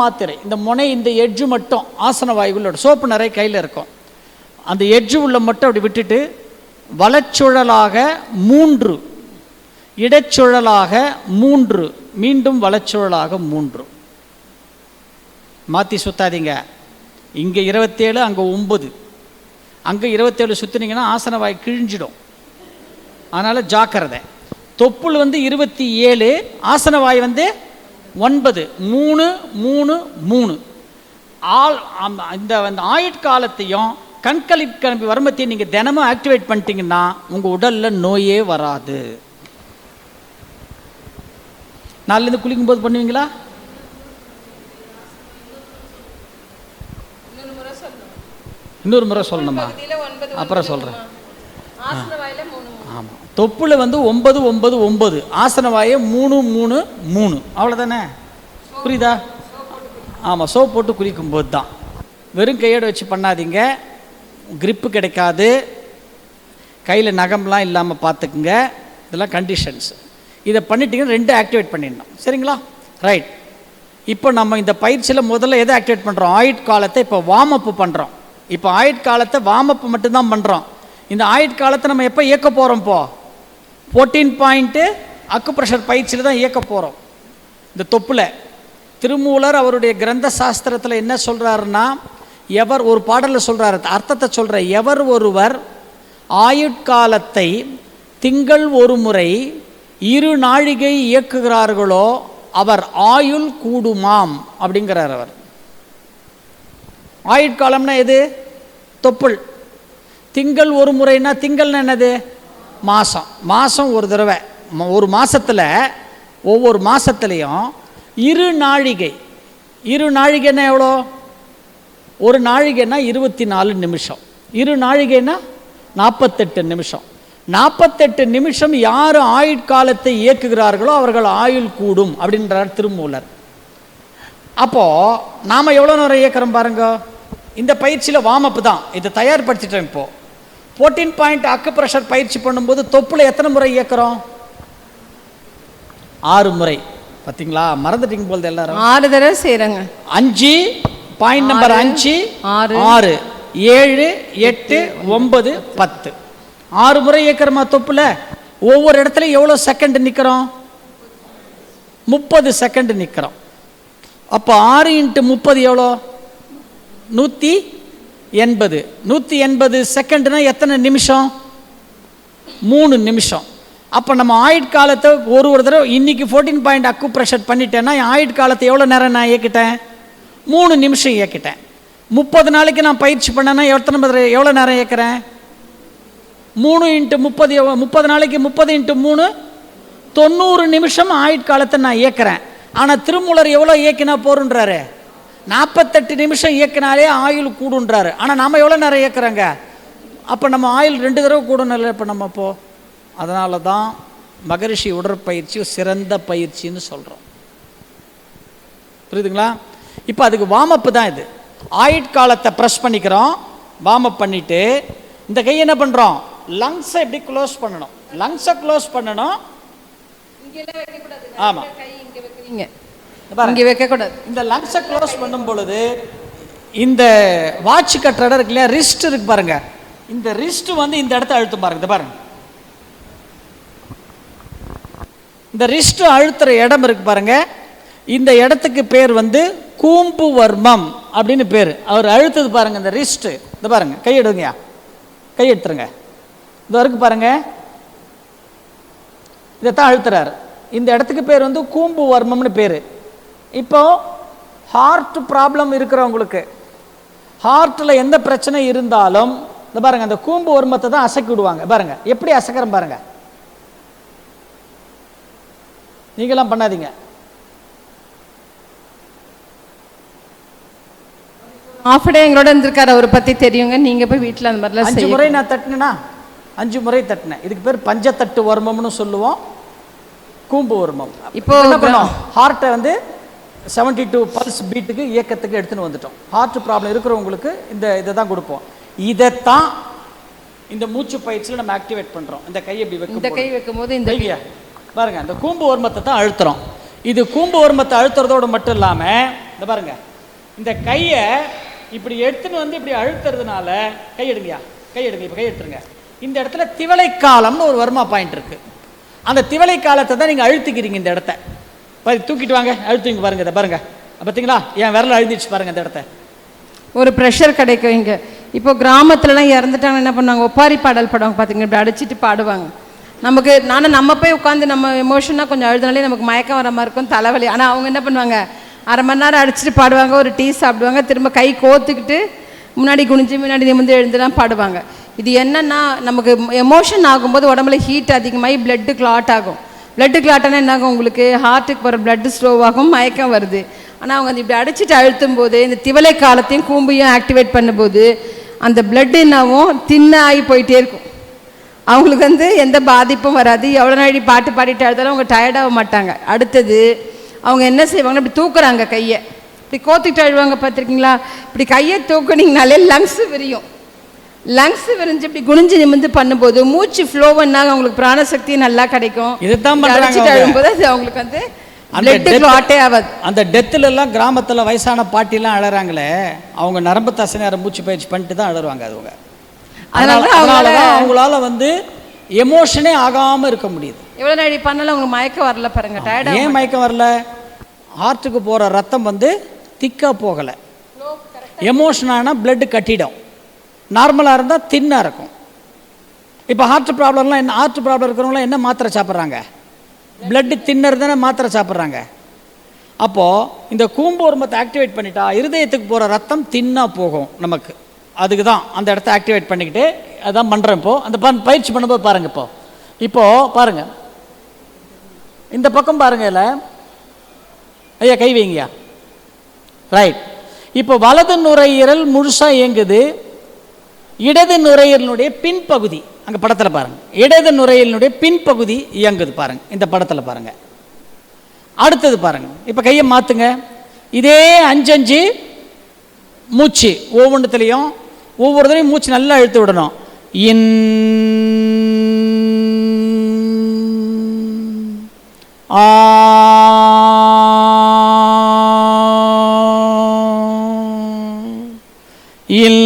மாத்திரை. இந்த முனை இந்த எட்ஜு மட்டும் ஆசன வாயுகளோட சோப்பு நிறைய கையில் இருக்கும். அந்த எட்ஜு உள்ள மட்டும் அப்படி விட்டுட்டு வளச்சுழலாக மூன்று இடச்சுழலாக மூன்று மீண்டும் வளச்சுழலாக மூன்று. மாற்றி சுத்தாதீங்க. இங்கே இருபத்தேழு அங்கே ஒம்பது அங்கே இருபத்தேழு சுற்றுனீங்கன்னா ஆசன வாய் கிழிஞ்சிடும். அதனால் ஜாக்கிரதை. தொப்புள் வந்து இருபத்தி ஏழு ஆசன வாய் வந்து ஒன்பது மூணு மூணு மூணு. ஆம், இந்த அந்த ஆயுட்காலத்தையும் கண்களி கிளம்பி வருமத்தையும் நீங்கள் தினமும் ஆக்டிவேட் பண்ணிட்டீங்கன்னா உங்கள் உடலில் நோயே வராது. நாளிலேருந்து குளிக்கும்போது பண்ணுவீங்களா? இன்னொரு முறை சொல்லணுமா. அப்புறம் சொல்கிறேன் ஆமாம் தொப்புல வந்து ஒன்பது ஒன்பது ஒன்பது. ஆசன வாயை மூணு மூணு மூணு. அவ்வளோதானே புரியுதா? ஆமாம் சோப் போட்டு குளிக்கும்போது தான். வெறும் கையோட வச்சு பண்ணாதீங்க. grip கிடைக்காது. கையில் நகம்லாம் இல்லாமல் பார்த்துக்குங்க. இதெல்லாம் கண்டிஷன்ஸ் இதை பண்ணிட்டீங்கன்னா ரெண்டு ஆக்டிவேட் பண்ணிடணும். சரிங்களா? ரைட் இப்போ நம்ம இந்த பயிற்சியில் முதல்ல எதை ஆக்டிவேட் பண்ணுறோம் ஆயுட் காலத்தை இப்போ வார்ம் அப் பண்ணுறோம் இப்போ ஆயுட் காலத்தை வார்ம் அப் மட்டும்தான் பண்ணுறோம் இந்த ஆயுட்காலத்தை நம்ம எப்போ இயக்க போகிறோம் இப்போ ஃபோர்டீன் பாயிண்ட்டு அக்கு ப்ரெஷர் பயிற்சியில் தான் இயக்க போகிறோம் இந்த தொப்புல. திருமூலர் அவருடைய கிரந்த சாஸ்திரத்தில் என்ன சொல்கிறாருன்னா எவர் ஒரு பாடலில் சொல்கிறாரு அர்த்தத்தை சொல்கிற எவர் ஒருவர் ஆயுட்காலத்தை திங்கள் ஒரு முறை இரு நாழிகை இயக்குகிறார்களோ அவர் ஆயுள் கூடுமாம் அப்படிங்கிறார் அவர். ஆயுட்காலம்னா எது? தொப்புள். திங்கள் ஒரு முறைனா திங்கள்னு என்னது? மாதம் மாதம் ஒரு தடவை. ஒரு மாதத்தில் ஒவ்வொரு மாதத்துலேயும் இரு நாழிகை. இரு நாழிகைன்னா எவ்வளோ? ஒரு நாழிகைன்னா இருபத்தி நாலு நிமிஷம். இரு நாழிகைன்னா நாற்பத்தெட்டு நிமிஷம். நாற்பத்தெட்டு நிமிஷம் யார் ஆயுட்காலத்தை இயக்குகிறார்களோ அவர்கள் ஆயுள் கூடும் அப்படின்றார் திருமூலர். அப்போது நாம் எவ்வளோ நேரம் இயக்கிறோம் பாருங்க? இந்த பயிற்சியில் வார்ம் தான். இதை தயார்படுத்திட்டோம் இப்போது ஃபோர்டீன் பாயிண்ட் அக்கு ப்ரெஷர் பயிற்சி பண்ணும்போது தொப்புல எத்தனை முறை இயக்கிறோம்? ஆறு முறை. பார்த்தீங்களா மறந்துட்டீங்க போது எல்லாரும். ஆறு தடவை செய்கிறேங்க அஞ்சு பாயிண்ட் நம்பர் அஞ்சு ஆறு. ஆறு ஏழு எட்டு ஒன்பது பத்து. ஆறு முறை இயக்கிறோமா தொப்புல ஒவ்வொரு இடத்துல எவ்வளோ செகண்ட் நிற்கிறோம் முப்பது செகண்ட் நிற்கிறோம் அப்போ ஆறு இன்ட்டு முப்பது எவ்வளோ? நூற்றி எண்பது. நூற்றி எண்பது செகண்ட்னா எத்தனை நிமிஷம்? மூணு நிமிஷம். அப்போ நம்ம ஆயுட்காலத்தை ஒரு ஒரு தடவை இன்னைக்கு ஃபோர்டீன் பாயிண்ட் அக்கு ப்ரெஷர் பண்ணிட்டேன்னா என் ஆயுட்காலத்தை எவ்வளோ நேரம் நான் இயக்கிட்டேன்? மூணு நிமிஷம் இயக்கிட்டேன். முப்பது நாளைக்கு நான் பயிற்சி பண்ணேன்னா எத்தனை தடவை எவ்வளோ நேரம் இயக்கிறேன்? மூணு இன்ட்டு முப்பது எவ்வளோ முப்பது நாளைக்கு முப்பது இன்ட்டு மூணு? தொண்ணூறு நிமிஷம் ஆயுட்காலத்தை நான் இயக்கிறேன். ஆனால் திருமூலர் எவ்வளோ இயக்கினா போருன்றாரு நாற்பத்தெட்டு நிமிஷம் இயக்கினாலே ஆயுள் கூடுன்றாரு. ஆனால் நாம் எவ்வளோ நேரம் இயக்குறோங்க? அப்போ நம்ம ஆயுள் ரெண்டு தடவை கூடணும் இப்போ நம்ம இப்போ அதனால தான் மகரிஷி உடற்பயிற்சி சிறந்த பயிற்சின்னு சொல்கிறோம் புரியுதுங்களா? இப்போ அதுக்கு வார்ம் தான் இது. ஆயுட்காலத்தை ப்ரெஸ் பண்ணிக்கிறோம் வார்ம் அப் பண்ணிவிட்டு இந்த கையை என்ன பண்ணுறோம் லங்ஸை எப்படி க்ளோஸ் பண்ணணும். லங்ஸை க்ளோஸ் பண்ணணும். ஆமாம் கை இங்கே வைக்கக்கூடாது. இந்த லங்ஸை க்ளோஸ் பண்ணும் பொழுது இந்த வாட்ச் கட்டுற இடம் இருக்கு இல்லையா? ரிஸ்ட் இருக்கு பாருங்க. இந்த ரிஸ்ட் வந்து இந்த இடத்த அழுத்தும் பாருங்க. இந்த பாருங்க. இந்த ரிஸ்ட் அழுத்துற இடம் இருக்கு பாருங்க. இந்த இடத்துக்கு பேர் வந்து கூம்பு வர்மம் அப்படின்னு பேர். அவர் அழுத்தது பாருங்க இந்த ரிஸ்ட் இந்த பாருங்க. கை எடுங்கயா கை எடுத்துருங்க. இது இருக்கு பாருங்க. இதைத்தான் அழுத்துறாரு. இந்த இடத்துக்கு பேர் வந்து கூம்பு வர்மம்னு பேர். இப்போ ஹார்ட் ப்ராப்ளம் இருக்கிறவங்களுக்கு ஹார்ட்டில் எந்த பிரச்சனை இருந்தாலும் இந்த பாருங்க அந்த கூம்பு வர்மத்தை தான் அசக்கி விடுவாங்க. பாருங்க எப்படி அசக்கிறேன் பாருங்க. நீங்களாம் பண்ணாதீங்க. ஆஃப் டே எங்களோட இருந்திருக்காரு அவரை பற்றி தெரியுங்க. நீங்கள் போய் வீட்டில் அந்த மாதிரிலாம் அஞ்சு முறை நான் தட்டினேனா? அஞ்சு முறை தட்டினேன். இதுக்கு பேர் பஞ்சத்தட்டு வர்மம்னு சொல்லுவோம். கூம்பு வர்மம் இப்போ என்ன பண்ணோம்? ஹார்ட்டை வந்து 72 டூ பல்ஸ் பீட்டுக்கு இயக்கத்துக்கு எடுத்துன்னு வந்துட்டோம். ஹார்ட் ப்ராப்ளம் இருக்கிறவங்களுக்கு இந்த இதை தான் கொடுப்போம். இதைத்தான் இந்த மூச்சு பயிற்சியில் நம்ம ஆக்டிவேட் பண்ணுறோம் இந்த கையை இப்படி இந்த வைக்கும் கை வைக்கும்போது இந்த வைங்க பாருங்க அந்த கூம்பு வர்மத்தை தான் அழுத்துறோம். இது கூம்பு வர்மத்தை அழுத்துறதோடு மட்டும் இல்லாமல் இந்த பாருங்க இந்த கையை இப்படி எடுத்துன்னு வந்து இப்படி அழுத்துறதுனால கை எடுங்கயா கை எடுங்க இப்போ கை எடுத்துருங்க. இந்த இடத்துல திவலை காலம்னு ஒரு வர்மா பாயிண்ட் இருக்கு. அந்த திவலை காலத்தை தான் நீங்கள் அழுத்திக்கிறீங்க இந்த இடத்த. தூக்கிட்டு வாங்க. அழுத்துங்க பாருங்க இதை பாருங்க. பார்த்தீங்களா? என் விரல அழுத்திச்சு பாருங்க இந்த இடத்த. ஒரு ப்ரெஷர் கிடைக்கும் இங்க. இப்போ கிராமத்துலலாம் இறந்துட்டாங்க என்ன பண்ணுவாங்க? ஒப்பாரி பாடல் பாடுவாங்க பார்த்தீங்க இப்படி அடிச்சிட்டு பாடுவாங்க. நமக்கு நானும் நம்ம போய் உட்காந்து நம்ம எமோஷனாக கொஞ்சம் அழுதுனாலே நமக்கு மயக்கம் வர மாதிரி இருக்கும் தலைவலி. ஆனால் அவங்க என்ன பண்ணுவாங்க? அரை மணி நேரம் அடிச்சிட்டு பாடுவாங்க ஒரு டீ சாப்பிடுவாங்க திரும்ப கை கோத்துக்கிட்டு முன்னாடி குனிஞ்சு முன்னாடி நிமிந்து எழுந்துலாம் பாடுவாங்க. இது என்னன்னா நமக்கு எமோஷன் ஆகும்போது உடம்புல ஹீட் அதிகமாகி பிளட்டு கிளாட் ஆகும். பிளட்டு கிளாட்டனா என்னாகும் உங்களுக்கு? ஹார்ட்டுக்கு போகிற பிளட்டு ஸ்லோவாகும் மயக்கம் வருது. ஆனால் அவங்க அந்த இப்படி அடைச்சிட்டு அழுத்தும் போது இந்த திவலை காலத்தையும் கூம்பையும் ஆக்டிவேட் பண்ணும்போது அந்த பிளட் என்னாவும் தின்னாகி போயிட்டே இருக்கும். அவங்களுக்கு வந்து எந்த பாதிப்பும் வராது. எவ்வளோ நாடி பாட்டு பாடிட்டு அழுதாலும் அவங்க டயர்டாக மாட்டாங்க. அடுத்தது அவங்க என்ன செய்வாங்கன்னா இப்படி தூக்குறாங்க கையை. இப்படி கோத்துக்கிட்டு அழுவாங்க பார்த்துருக்கீங்களா? இப்படி கையை தூக்குனீங்கனாலே லங்ஸு விரியும். லங்ஸ் விரிஞ்சு இப்படி குனிஞ்சு நிமிந்து பண்ணும்போது மூச்சு ஃப்ளோ பண்ணாங்க அவங்களுக்கு பிராணசக்தி நல்லா கிடைக்கும். இப்படி பண்றாங்க. அழும்போது அது அவங்களுக்கு வந்து அந்த டெத்துல எல்லாம் கிராமத்துல வயசான பாட்டிலாம் அழறாங்களே அவங்க நரம்பு தசை நேரம் மூச்சு பயிற்சி பண்ணிட்டு தான் அழறாங்க அதுவங்க. அதனால அதனால அவங்களால- வந்து எமோஷனே ஆகாம இருக்க முடியுது. எவ்வளோ நாடி பண்ணாலும் அவங்களுக்கு மயக்கம் வரல பாருங்க டயர்டாக ஏன் மயக்கம் வரல? ஹார்ட்டுக்கு போற ரத்தம் வந்து திக்கா போகல. எமோஷனானா blood கட்டிடும். நார்மலாக இருந்தால் தின்னாக இருக்கும். இப்போ ஹார்ட் ப்ராப்ளம்லாம் என்ன ஹார்ட் ப்ராப்ளம் இருக்கிறவங்களாம் என்ன மாத்திரை சாப்பிட்றாங்க? பிளட்டு தின்னர் தானே மாத்திரை சாப்பிட்றாங்க. அப்போது இந்த கூம்பூர்மத்தை ஆக்டிவேட் பண்ணிட்டா இருதயத்துக்கு போகிற ரத்தம் தின்னாக போகும் நமக்கு. அதுக்கு தான் அந்த இடத்த ஆக்டிவேட் பண்ணிக்கிட்டு அதான் பண்ணுறேன் இப்போது அந்த பன் பயிற்சி பண்ணும்போது பாருங்கள் இப்போது இப்போது பாருங்கள் இந்த பக்கம் பாருங்கள் இல்லை ஐயா கை வைங்கய்யா. ரைட் இப்போ வலது நுரையீரல் முழுசாக இயங்குது. இடது நுரையீரலுடைய பின்பகுதி அங்கே படத்தில் பாருங்க. இடது நுரையீரலுடைய பின்பகுதி இயங்குது பாருங்க. இந்த படத்தில் பாருங்க. அடுத்தது பாருங்க. இப்போ கையை மாற்றுங்க இதே அஞ்சஞ்சு மூச்சு ஒவ்வொன்றத்துலேயும் ஒவ்வொருத்தரையும் மூச்சு நல்லா இழுத்து விடணும். இன் ஆ இல்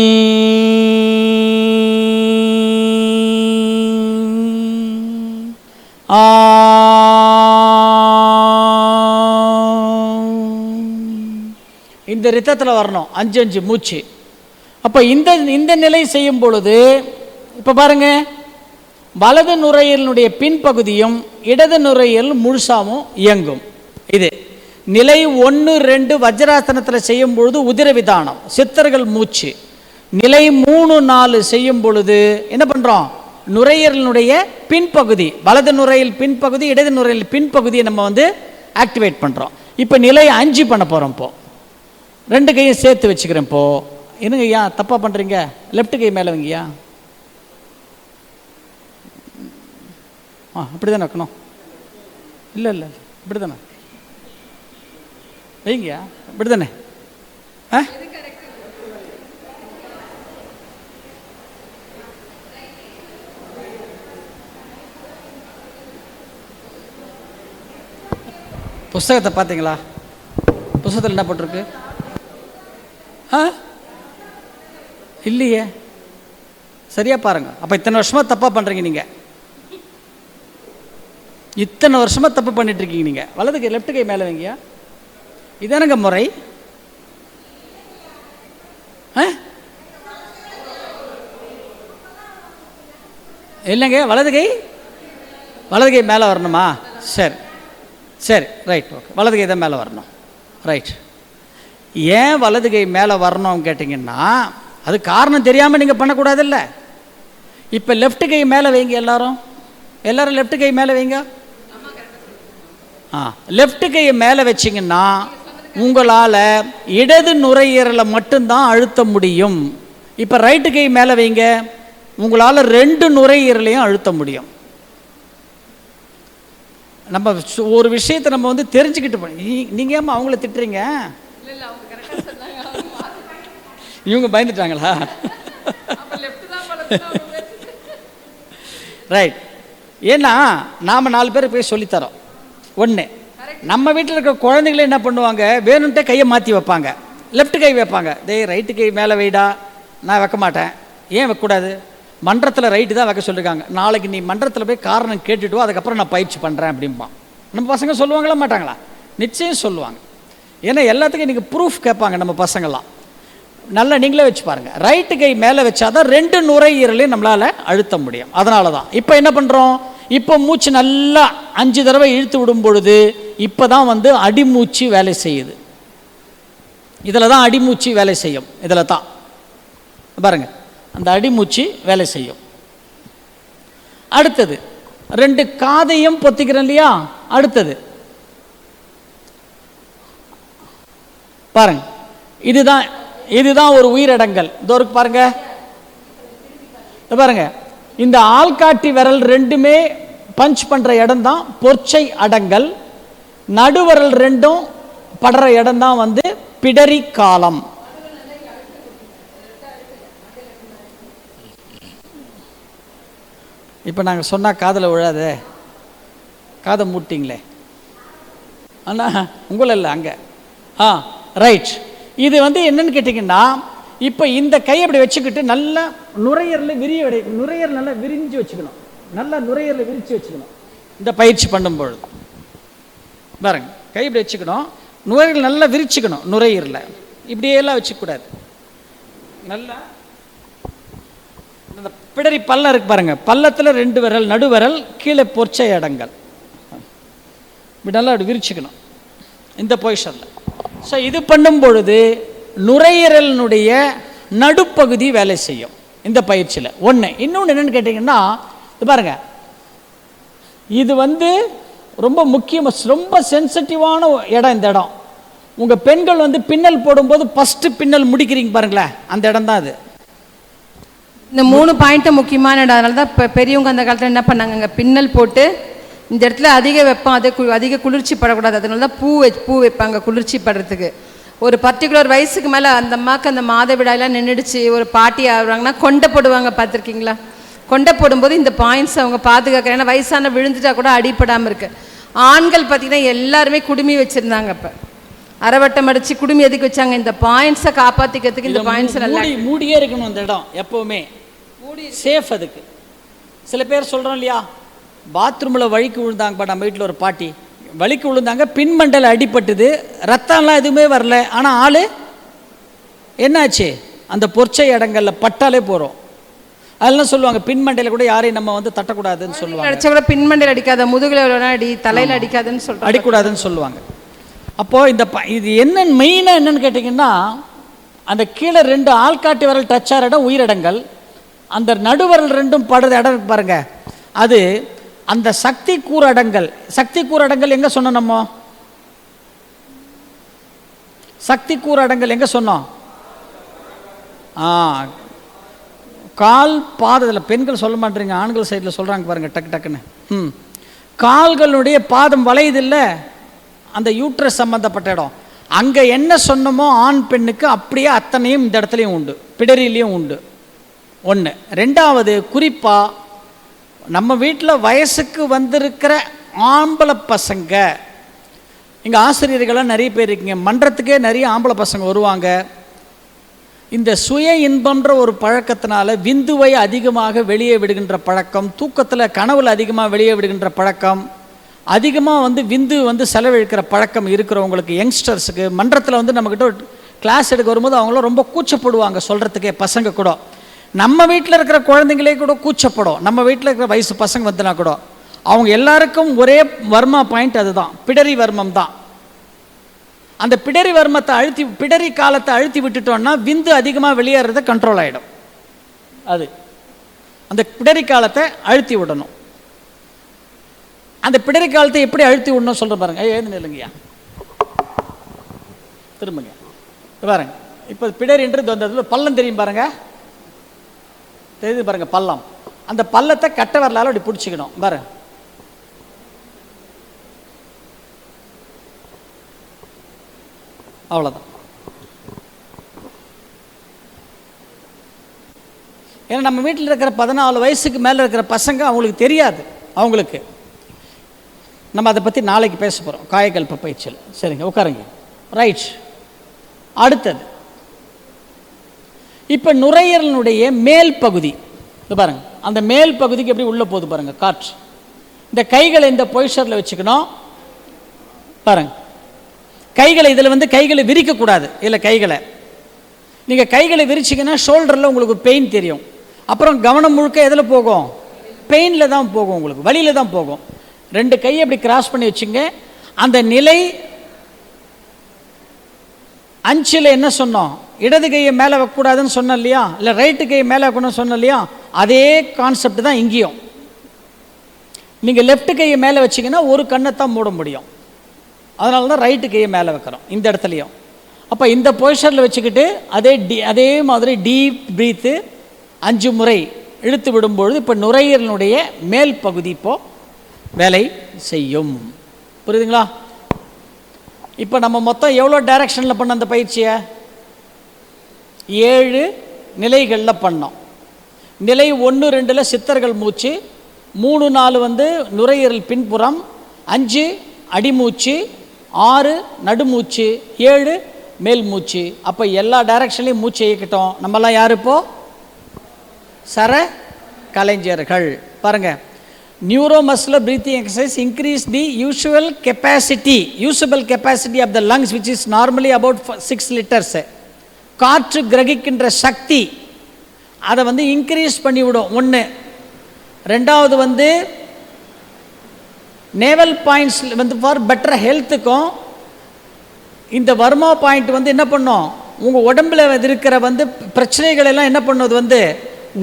ரித்தத்தில் வரணும். அஞ்சு அஞ்சு மூச்சு. அப்போ இந்த இந்த நிலை செய்யும் பொழுது இப்போ பாருங்க வலது நுரையீரலுடைய பின்பகுதியும் இடது நுரையீரல் முழுசாவும் இயங்கும். இது நிலை ஒன்று ரெண்டு வஜ்ராசனத்தில் செய்யும் பொழுது உதிரவிதானம் சித்தர்கள் மூச்சு. நிலை மூணு நாலு செய்யும் பொழுது என்ன பண்ணுறோம் நுரையீரலினுடைய பின்பகுதி வலது நுரையில் பின்பகுதி இடது நுரையில் பின்பகுதியை நம்ம வந்து ஆக்டிவேட் பண்ணுறோம் இப்போ நிலை அஞ்சு பண்ண போகிறோம் இப்போ. ரெண்டு கையும் சேர்த்து வச்சுக்கிறேன் இப்போது என்னங்க ஐயா தப்பாக பண்ணுறீங்க லெஃப்ட் கை மேலே வைங்கய்யா ஆ அப்படி தானே வைக்கணும் இல்லை இல்லை இப்படி தானே வைங்கய்யா இப்படி தானே ஆ? புஸ்தகத்தை பார்த்தீங்களா? புஸ்தகத்தில் என்ன போட்டிருக்கு? ஆ? இல்லையே. சரியா பாருங்க. அப்போ இத்தனை வருஷமா தப்பா பண்ணுறீங்க நீங்கள் இத்தனை வருஷமா தப்பு பண்ணிட்டு இருக்கீங்க நீங்கள் வலது கை லெஃப்ட் கை மேலே வைங்கயா இதானங்க முறை? ஆ? இல்லைங்க வலது கை? வலது கை மேலே வரணுமா? சரி. சரி ரைட் ஓகே வலது கை தான் மேலே வரணும். ரைட் ஏன் வலது கை மேலே வரணும்னு கேட்டிங்கன்னா அது காரணம் தெரியாமல் நீங்கள் பண்ணக்கூடாதுல்ல. இப்போ லெஃப்ட் கை மேலே வைங்க எல்லாரும். எல்லாரும் லெஃப்ட் கை மேலே வைங்க. ஆ லெஃப்ட் கையை மேலே வச்சிங்கன்னா உங்களால் இடது நுரையீரலை மட்டும்தான் அழுத்த முடியும். இப்போ ரைட்டு கை மேலே வைங்க. உங்களால் ரெண்டு நுரையீரலையும் அழுத்த முடியும். நம்ம சு- ஒரு விஷயத்தை நம்ம வந்து தெரிஞ்சுக்கிட்டு போ- நீங்கள் ஏமா அவங்கள திட்டுறீங்க? இவங்க பயந்துட்டாங்களா? ரைட் ஏன்னா நாம் நாலு பேர் போய் சொல்லித்தரோம். ஒன்று நம்ம வீட்டில் இருக்கிற குழந்தைங்களே என்ன பண்ணுவாங்க? வேணும்ட்டே கையை மாற்றி வைப்பாங்க. லெஃப்ட் கை வைப்பாங்க. டேய் ரைட்டு கை மேலே வைடா. நான் வைக்க மாட்டேன். ஏன் வைக்கக்கூடாது? மன்றத்தில் ரைட்டு தான் வைக்க சொல்லியிருக்காங்க நாளைக்கு நீ மன்றத்தில் போய் காரணம் கேட்டுட்டு அதுக்கப்புறம் நான் பயிற்சி பண்ணுறேன் அப்படிம்பான். நம்ம பசங்க சொல்லுவாங்களா மாட்டாங்களா? நிச்சயம் சொல்லுவாங்க. ஏன்னா எல்லாத்துக்கும் இன்றைக்கி ப்ரூஃப் கேட்பாங்க நம்ம பசங்கள்லாம். நல்லா நீங்களே வச்சு பாருங்கள் ரைட்டு கை மேலே வச்சாதான் ரெண்டு நுரையீரலையும் நம்மளால் அழுத்த முடியும். அதனால தான் இப்போ என்ன பண்ணுறோம் இப்போ மூச்சு நல்லா அஞ்சு தடவை இழுத்து விடும் பொழுது இப்போ தான் வந்து அடிமூச்சு வேலை செய்யுது. இதில் தான் அடிமூச்சு வேலை செய்யும். இதில் தான் பாருங்க. அந்த அடிமூச்சு வேலை செய்யும். அடுத்தது. ரெண்டு காதையும் பொத்திக்கிறேன் இல்லையா? அடுத்தது. பாருங்க. இதுதான் இதுதான் ஒரு உயிரடங்கல் இதோருக்கு பாருங்க. பாருங்க. இந்த ஆள்காட்டி விரல் ரெண்டுமே பஞ்ச் பண்ற இடம் தான் பொற்சை அடங்கல். நடுவரல் ரெண்டும் படுற இடம் தான் வந்து பிடரி காலம். இப்போ நாங்கள் சொன்னால் காதில் விழாத. காதை மூட்டிங்களே. அண்ணா உங்களை இல்லை அங்கே. ஆ. ரைட் இது வந்து என்னன்னு கேட்டிங்கன்னா இப்போ இந்த கை அப்படி வச்சுக்கிட்டு நல்லா நுரையீரலில் விரிய விடை நுரையீரல் நல்லா விரிஞ்சு வச்சுக்கணும். நல்லா நுரையீரலை விரிச்சு வச்சுக்கணும். இந்த பயிற்சி பண்ணும்பொழுது. பாருங்க கை இப்படி வச்சுக்கணும். நுரையீரல் நல்லா விரிச்சுக்கணும் நுரையீரலை. இப்படியெல்லாம் வச்சுக்கூடாது. நல்லா இந்த பிடரி பல்லம் இருக்கு பாருங்க. பள்ளத்தில் ரெண்டு விரல் நடுவிரல் கீழே பொற்சை அடங்கல். இப்படி நல்லா அப்படி விரிச்சுக்கணும். இந்த பொசிஷனில் ஸோ இது பண்ணும் பொழுது நுரையீரலினுடைய நடுப்பகுதி வேலை செய்யும் இந்த பயிற்சியில். ஒன்று இன்னொன்று என்னென்னு கேட்டிங்கன்னா இது பாருங்க. இது வந்து ரொம்ப முக்கியமாக ரொம்ப சென்சிட்டிவான இடம் இந்த இடம். உங்கள் பெண்கள் வந்து பின்னல் போடும்போது ஃபஸ்ட்டு பின்னல் முடிக்கிறீங்க பாருங்களேன். அந்த இடம் தான் அது. இந்த மூணு பாயிண்ட்டும் முக்கியமான இடம். அதனால தான் இப்போ பெரியவங்க அந்த காலத்தில் என்ன பண்ணாங்கங்க? பின்னல் போட்டு இந்த இடத்துல அதிக வெப்பம் அது அதிக குளிர்ச்சி படக்கூடாது அதனால தான் பூ வச்சு பூ வைப்பாங்க குளிர்ச்சி படுறதுக்கு ஒரு பர்டிகுலர் வயசுக்கு மேலே அந்த அம்மாவுக்கு அந்த மாதவிடாயெல்லாம் நின்றுடுச்சு ஒரு பாட்டி ஆகுறாங்கன்னா கொண்டை போடுவாங்க பார்த்துருக்கீங்களா? கொண்டை போடும்போது இந்த பாயிண்ட்ஸ் அவங்க பாதுகாக்க ஏன்னா வயசான விழுந்துட்டா கூட அடிபடாமல் இருக்கு. ஆண்கள் பார்த்தீங்கன்னா எல்லாருமே குடுமி வச்சுருந்தாங்க இப்போ அரவட்டம் அடிச்சு குடுமி எதுக்கு வச்சாங்க? இந்த பாயிண்ட்ஸை காப்பாற்றிக்கிறதுக்கு இந்த பாயிண்ட்ஸ் நல்லா மூடி மூடியே இருக்கணும் அந்த இடம் எப்பவுமே. சேஃப் அதுக்கு. சில பேர் சொல்கிறோம் இல்லையா? பாத்ரூமில் வழிக்கு விழுந்தாங்கப்பா நம்ம வீட்டில் ஒரு பாட்டி. வலிக்கு விழுந்தாங்க பின்மண்டல அடிபட்டுது ரத்தம்லாம் எதுவுமே வரல. ஆனால் ஆள் என்னாச்சு? அந்த பொற்சை இடங்கள்ல பட்டாலே போகிறோம் அதெல்லாம் சொல்லுவாங்க பின்மண்டையில் கூட யாரையும் நம்ம வந்து தட்டக்கூடாதுன்னு சொல்லுவாங்க. அடிச்சா கூட பின்மண்டையில் அடிக்காத முதுகுல அடி தலையில அடிக்காதுன்னு சொல்றாங்க. அடிக்கூடாதுன்னு சொல்லுவாங்க. அப்போது இந்த ப இது என்ன மெயினாக என்னன்னு கேட்டிங்கன்னா அந்த கீழே ரெண்டு ஆள்காட்டி விரல் டச் ஆகிற இடம் உயிரிடங்கள். அந்த நடுவரல் ரெண்டும் படுற இடம் இருக்கு பாருங்க. அது அந்த சக்தி கூறடங்கள் சக்தி கூறடங்கள் எங்கே சொன்னோம் நம்ம? சக்தி கூறடங்கள் எங்கே சொன்னோம்? ஆ கால் பாதத்தில் பெண்கள் சொல்ல மாட்டேங்க ஆண்கள் சைடில் சொல்கிறாங்க பாருங்க டக்கு டக்குன்னு. ம் கால்களுடைய பாதம் வளையுதில்ல அந்த யூட்ரஸ் சம்மந்தப்பட்ட இடம். அங்கே என்ன சொன்னமோ ஆண் பெண்ணுக்கு அப்படியே அத்தனையும் இந்த இடத்துலையும் உண்டு பிடரிலையும் உண்டு. ஒன்று ரெண்டாவது குறிப்பாக நம்ம வீட்டில் வயசுக்கு வந்திருக்கிற ஆம்பளை பசங்க இங்கே ஆசிரியர்கள்லாம் நிறைய பேர் இருக்கீங்க மன்றத்துக்கே நிறைய ஆம்பளை பசங்க வருவாங்க. இந்த சுய இன்பன்ற ஒரு பழக்கத்தினால விந்துவை அதிகமாக வெளியே விடுகின்ற பழக்கம் தூக்கத்தில் கனவுல அதிகமாக வெளியே விடுகின்ற பழக்கம் அதிகமாக வந்து விந்து வந்து செலவழிக்கிற பழக்கம் இருக்கிறவங்களுக்கு யங்ஸ்டர்ஸுக்கு மன்றத்தில் வந்து நம்மக்கிட்ட ஒரு கிளாஸ் எடுக்க வரும்போது அவங்களாம் ரொம்ப கூச்சப்படுவாங்க சொல்கிறதுக்கே பசங்க கூட. நம்ம வீட்டில் இருக்கிற குழந்தைங்களே கூட கூச்சப்படும். நம்ம வீட்டில் இருக்கிற வயசு பசங்க வந்துனா கூட. அவங்க எல்லாருக்கும் ஒரே வர்மா பாயிண்ட் அதுதான். பிடரி வர்மம் தான். அந்த பிடரி வர்மத்தை அழுத்தி பிடரி காலத்தை அழுத்தி விட்டுட்டோம்னா விந்து அதிகமாக வெளியேறது கண்ட்ரோல் ஆகிடும் அது. அந்த பிடரி காலத்தை அழுத்தி விடணும். அந்த பிடரி காலத்தை எப்படி அழுத்தி விடணும் சொல்ற பாருங்க. ஏய், எழுந்து நில்லுங்கய்யா. திரும்புங்க. பாருங்க. இப்போ பிடரின்றது வந்தது பள்ளம் தெரியும் பாருங்க. தெரியுது பாருங்க பள்ளம். அந்த பள்ளத்தை கட்ட வரலால அப்படி பிடிச்சிக்கணும். பாரு. அவ்வளோதான் ஏன்னா நம்ம வீட்டில் இருக்கிற பதினாலு வயசுக்கு மேலே இருக்கிற பசங்க அவங்களுக்கு தெரியாது. அவங்களுக்கு. நம்ம அதை பற்றி நாளைக்கு பேச போகிறோம் காயக்கல்ப பயிற்சியில். சரிங்க உட்காருங்க. ரைட் அடுத்தது. இப்போ நுரையீரலினுடைய மேல் பகுதி. இது பாருங்க. அந்த மேல் பகுதிக்கு எப்படி உள்ளே போகுது பாருங்க காற்று. இந்த கைகளை இந்த பொய்ஷரில் வச்சுக்கணும். பாருங்க. கைகளை இதில் வந்து கைகளை விரிக்கக்கூடாது இதில் கைகளை. நீங்கள் கைகளை விரிச்சிங்கன்னா ஷோல்டரில் உங்களுக்கு பெயின் தெரியும். அப்புறம் கவனம் முழுக்க எதில் போகும்? பெயினில் தான் போகும் உங்களுக்கு. வழியில் தான் போகும். ரெண்டு கையை அப்படி கிராஸ் பண்ணி வச்சுங்க. அந்த நிலை அஞ்சில் என்ன சொன்னோம்? இடது கையை மேலே வைக்கக்கூடாதுன்னு சொன்னோம் இல்லையா இல்லை ரைட்டு கையை மேலே வைக்கணும்னு சொன்னோம் இல்லையா அதே கான்செப்ட் தான் இங்கேயும். நீங்கள் லெஃப்ட் கையை மேலே வச்சிங்கன்னா ஒரு கண்ணை தான் மூட முடியும். அதனால தான் ரைட்டு கையை மேலே வைக்கிறோம் இந்த இடத்துலையும். அப்போ இந்த பொசிஷனில் வச்சுக்கிட்டு அதே டி அதே மாதிரி டீப் ப்ரீத்து அஞ்சு முறை இழுத்து விடும்பொழுது இப்போ நுரையீரலுடைய மேல் பகுதி இப்போது வேலை செய்யும். புரியுதுங்களா? இப்போ நம்ம மொத்தம் எவ்வளோ டைரக்ஷனில் பண்ண அந்த பயிற்சியை? ஏழு நிலைகளில் பண்ணோம். நிலை ஒன்று ரெண்டில் சித்தர்கள் மூச்சு மூணு நாலு வந்து நுரையீரல் பின்புறம் அஞ்சு அடிமூச்சு ஆறு நடுமூச்சு ஏழு மேல் மூச்சு அப்போ எல்லா டைரக்ஷன்லையும் மூச்சு இயக்கிட்டோம். நம்மலாம் யார் இப்போ? சர கலைஞர்கள். பாருங்க. Neuromuscular breathing exercise increase the usual capacity usable capacity of the lungs which is normally about six litres காற்று கிரகிக்கின்ற சக்தி அதை வந்து இன்க்ரீஸ் பண்ணிவிடும். ஒன்று ரெண்டாவது வந்து நேவல் பாயிண்ட்ஸ் வந்து ஃபார் பெட்டர் ஹெல்த்துக்கும் இந்த வர்மா பாயிண்ட் வந்து என்ன பண்ணும்? உங்கள் உடம்புல இருக்கிற வந்து பிரச்சனைகள் எல்லாம் என்ன பண்ணுவது வந்து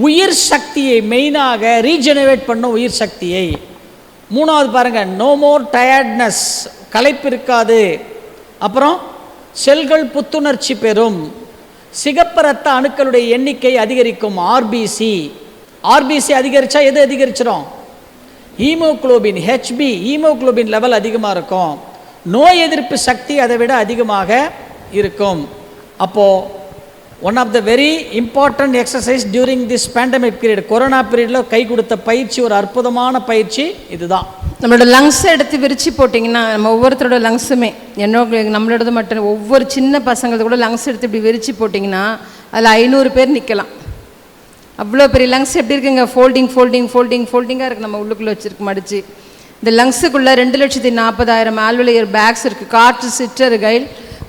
உயிர் சக்தியை மெயினாக ரீஜெனரேட் பண்ணும் உயிர் சக்தியை. மூணாவது பாருங்கள் நோ மோர் டயர்ட்னஸ் களைப்பு இருக்காது. அப்புறம் செல்கள் புத்துணர்ச்சி பெறும். சிகப்பு ரத்த அணுக்களுடைய எண்ணிக்கை அதிகரிக்கும் R B C R B C அதிகரித்தா எது அதிகரிச்சிடும் haemoglobin H B haemoglobin level அதிகமாக இருக்கும். நோய் எதிர்ப்பு சக்தி அதை விட அதிகமாக இருக்கும். அப்போது one of the very important exercise during this pandemic period corona பீரியடில் கை கொடுத்த பயிற்சி ஒரு அற்புதமான பயிற்சி இதுதான். நம்மளோட லங்ஸை எடுத்து விரிச்சு போட்டிங்கன்னா நம்ம ஒவ்வொருத்தரோட லங்ஸுமே என்னோட நம்மளோடது மட்டும் ஒவ்வொரு சின்ன பசங்களது கூட லங்ஸ் எடுத்து இப்படி விரிச்சு போட்டிங்கன்னா அதில் ஐநூறு பேர் நிற்கலாம் அவ்வளோ பெரிய லங்ஸ் எப்படி இருக்குங்க? ஃபோல்டிங் ஃபோல்டிங் ஃபோல்டிங் ஃபோல்டிங்காக இருக்குது நம்ம உள்ளுக்குள்ளே வச்சிருக்கு மடிச்சு. இந்த லங்ஸுக்குள்ளே ரெண்டு லட்சத்தி நாற்பதாயிரம் ஆல்வலியர் பேக்ஸ் இருக்குது காற்று சிற்றறுகள்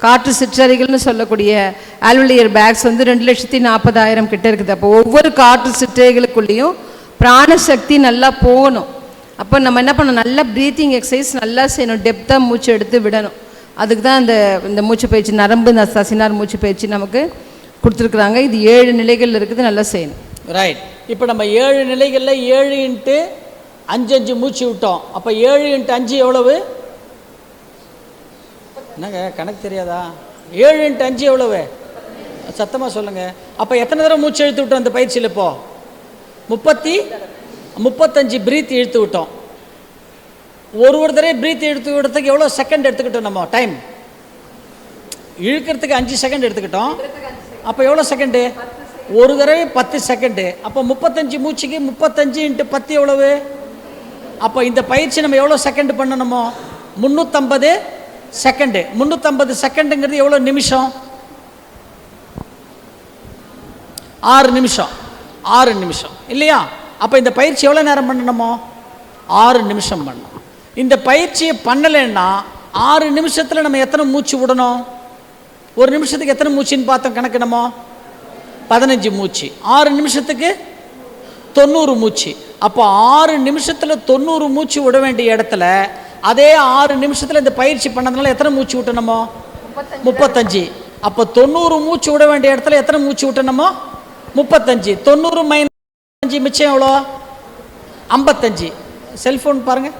காற்று சிற்றறைகள்னு சொல்லக்கூடிய ஆல்வலியர் பேக்ஸ் வந்து ரெண்டு லட்சத்தி நாற்பதாயிரம் கிட்ட இருக்குது. அப்போ ஒவ்வொரு காற்று சிற்றறைகளுக்குள்ளேயும் பிராணசக்தி நல்லா போகணும். அப்போ நம்ம என்ன பண்ணணும்? நல்லா ப்ரீத்திங் எக்ஸசைஸ் நல்லா செய்யணும். டெப்த்தாக மூச்சு எடுத்து விடணும். அதுக்கு தான் இந்த இந்த மூச்சு பயிற்சி நரம்பு இந்த சசினார் மூச்சு பயிற்சி நமக்கு கொடுத்துருக்குறாங்க. இது ஏழு நிலைகள் இருக்குது நல்லா செய்யணும். ரைட் இப்போ நம்ம ஏழு நிலைகளில் ஏழு இன்ட்டு அஞ்சு அஞ்சு மூச்சு விட்டோம். அப்போ ஏழு இன்ட்டு அஞ்சு எவ்வளவு? என்னங்க கணக்கு தெரியாதா? ஏழு இன்ட்டு அஞ்சு எவ்வளவு? சத்தமாக சொல்லுங்கள் அப்போ எத்தனை தடவை மூச்சு எழுத்து விட்டோம் அந்த பயிற்சியில் இப்போது முப்பத்தி முப்பத்தஞ்சு பிரீத் இழுத்து விட்டோம். ஒரு ஒரு தடவை பிரீத் இழுத்து விடுறதுக்கு எவ்வளோ செகண்ட் எடுத்துக்கிட்டோம் நம்ம? டைம் இழுக்கிறதுக்கு அஞ்சு செகண்ட் எடுத்துக்கிட்டோம். அப்போ எவ்வளோ செகண்டு ஒரு தடவை பத்து செகண்டு அப்போ முப்பத்தஞ்சு மூச்சுக்கு முப்பத்தஞ்சு இன்ட்டு பத்து எவ்வளவு? அப்போ இந்த பயிற்சி நம்ம எவ்வளோ செகண்டு பண்ணணுமோ? முந்நூற்றம்பது செகண்டு முந்நூற்றம்பது செகண்டுங்கிறது எவ்வளோ நிமிஷம்? ஆறு நிமிஷம். ஆறு நிமிஷம். இல்லையா? அப்போ இந்த பயிற்சி எவ்வளோ நேரம் பண்ணணுமோ? ஆறு நிமிஷம் பண்ணணும். இந்த பயிற்சியை பண்ணலைன்னா ஆறு நிமிஷத்தில் நம்ம எத்தனை மூச்சு விடணும்? ஒரு நிமிஷத்துக்கு எத்தனை மூச்சுன்னு பார்த்தோம் கணக்கிடமோ பதினஞ்சு மூச்சு. ஆறு நிமிஷத்துக்கு தொண்ணூறு மூச்சு. அப்போ ஆறு நிமிஷத்தில் தொண்ணூறு மூச்சு விட வேண்டிய இடத்துல அதே ஆறு நிமிஷத்தில் இந்த பயிற்சி பண்ணதுனால எத்தனை மூச்சு விட்டணுமோ முப்பத்தஞ்சு. அப்போ தொண்ணூறு மூச்சு விட வேண்டிய இடத்துல எத்தனை மூச்சு விட்டணுமோ முப்பத்தஞ்சு. தொண்ணூறு மைனஸ் அஞ்சு மிச்சம் எவ்வளோ? ஐம்பத்தஞ்சு. செல்ஃபோன் பாருங்கள்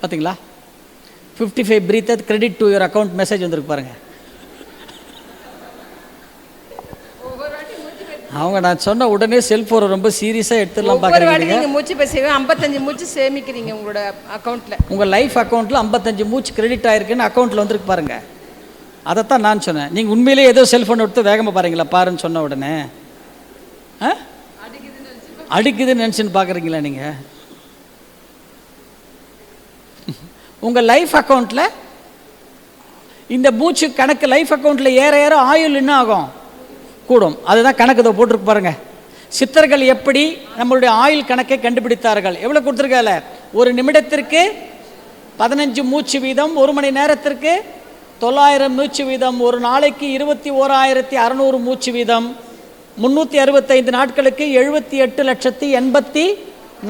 பார்த்தீங்களா fifty five breath credit to your account message வந்திருக்கு பாருங்க. அவங்க நான் சொன்ன உடனே செல்ஃபோனை ரொம்ப சீரியஸாக எடுத்துடலாம் ஒவ்வொரு வாட்டி பார்க்குறீங்க நீங்கள் மூச்சு பேசவே ஐம்பத்தஞ்சு மூச்சு சேமிக்கிறீங்க உங்களோட அக்கௌண்ட்டில் உங்கள் லைஃப் அக்கௌண்ட்டில் ஐம்பத்தஞ்சு மூச்சு கிரெடிட் ஆயிருக்குன்னு அக்கௌண்ட்டில் வந்திருக்கு பாருங்க. அதைத்தான் நான் சொன்னேன். நீங்கள் உண்மையிலேயே ஏதோ செல்ஃபோன் எடுத்து வேகமாக பாருங்களா பாருன்னு சொன்ன உடனே. ஆ? அடிக்குதுன்னு நினச்சின்னு பார்க்குறீங்களா நீங்கள் உங்கள் லைஃப் அக்கௌண்ட்டில் இந்த மூச்சு கணக்கு லைஃப் அக்கௌண்ட்டில் ஏற ஏற ஆயுள் என்ன ஆகும்? கூடும். அதுதான் கணக்கு இதை போட்டிருக்கு பாருங்கள் சித்தர்கள் எப்படி நம்மளுடைய ஆயுள் கணக்கை கண்டுபிடித்தார்கள்? எவ்வளோ கொடுத்துருக்கல ஒரு நிமிடத்திற்கு பதினஞ்சு மூச்சு வீதம் ஒரு மணி நேரத்திற்கு தொள்ளாயிரம் மூச்சு வீதம் ஒரு நாளைக்கு இருபத்தி ஓராயிரத்தி அறநூறு மூச்சு வீதம் முந்நூற்றி அறுபத்தைந்து நாட்களுக்கு எழுபத்தி எட்டு லட்சத்தி எண்பத்தி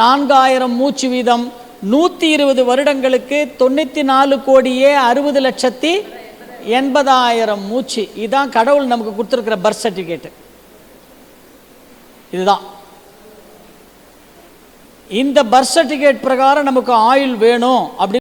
நான்காயிரம் மூச்சு வீதம் நூற்றி இருபது வருடங்களுக்கு தொண்ணூற்றி நாலு கோடியே அறுபது லட்சத்தி எண்பதாயிரம் மூச்சு. இதுதான் கடவுள் நமக்கு கொடுத்துருக்கிற பர்த் சர்டிஃபிகேட்டு இதுதான். இந்த பர்த் சர்டிஃபிகேட் பிரகாரம் நமக்கு ஆயுள் வேணும் அப்படி